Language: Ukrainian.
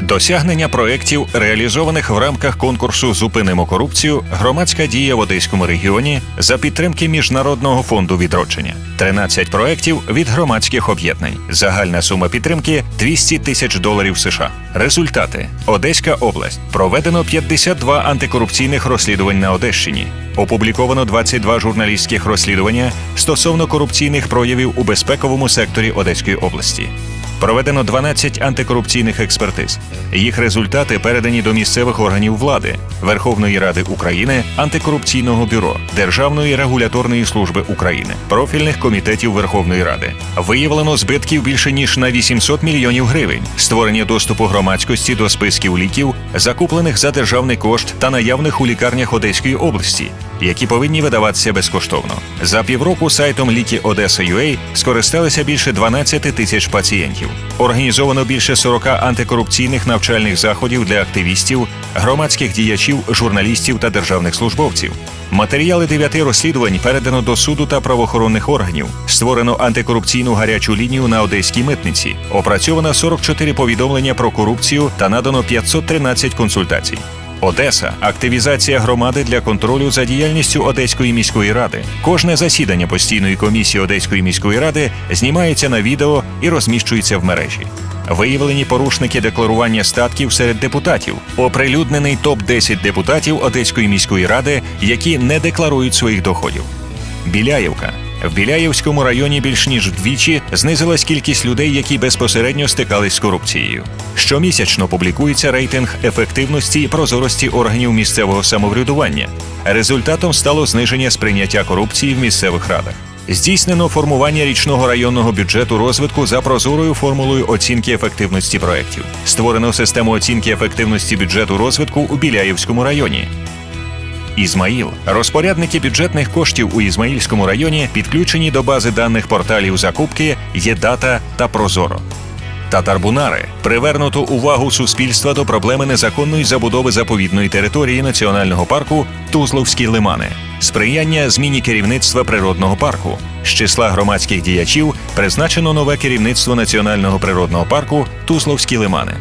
Досягнення проєктів, реалізованих в рамках конкурсу Зупинимо корупцію, громадська дія в Одеському регіоні за підтримки Міжнародного фонду відродження. 13 проєктів від громадських об'єднань. Загальна сума підтримки 200 тисяч доларів США. Результати: Одеська область проведено 52 антикорупційних розслідувань на Одещині. Опубліковано 22 журналістських розслідування стосовно корупційних проявів у безпековому секторі Одеської області. Проведено 12 антикорупційних експертиз. Їх результати передані до місцевих органів влади, Верховної Ради України, антикорупційного бюро, Державної регуляторної служби України, профільних комітетів Верховної Ради. Виявлено збитків більше ніж на 800 мільйонів гривень, створення доступу громадськості до списків ліків, закуплених за державний кошт та наявних у лікарнях Одеської області, які повинні видаватися безкоштовно. За півроку сайтом ліки Одеса.ua скористалися більше 12 тисяч пацієнтів. Організовано більше 40 антикорупційних навчальних заходів для активістів, громадських діячів, журналістів та державних службовців. Матеріали дев'яти розслідувань передано до суду та правоохоронних органів. Створено антикорупційну гарячу лінію на одеській митниці. Опрацьовано 44 повідомлення про корупцію та надано 513 консультацій. Одеса активізація громади для контролю за діяльністю Одеської міської ради. Кожне засідання постійної комісії Одеської міської ради знімається на відео і розміщується в мережі. Виявлені порушники декларування статків серед депутатів. Оприлюднений топ 10 депутатів Одеської міської ради, які не декларують своїх доходів. Біляєвка. В Біляєвському районі більш ніж вдвічі знизилась кількість людей, які безпосередньо стикались з корупцією. Щомісячно публікується рейтинг ефективності і прозорості органів місцевого самоврядування. Результатом стало зниження сприйняття корупції в місцевих радах. Здійснено формування річного районного бюджету розвитку за прозорою формулою оцінки ефективності проєктів. Створено систему оцінки ефективності бюджету розвитку у Біляєвському районі. Ізмаїл. Розпорядники бюджетних коштів у Ізмаїльському районі підключені до бази даних порталів закупки, ЄДАТА та Прозоро. Татарбунари привернуто увагу суспільства до проблеми незаконної забудови заповідної території національного парку Тузловські лимани, сприяння зміні керівництва природного парку. З числа громадських діячів призначено нове керівництво національного природного парку Тузловські лимани.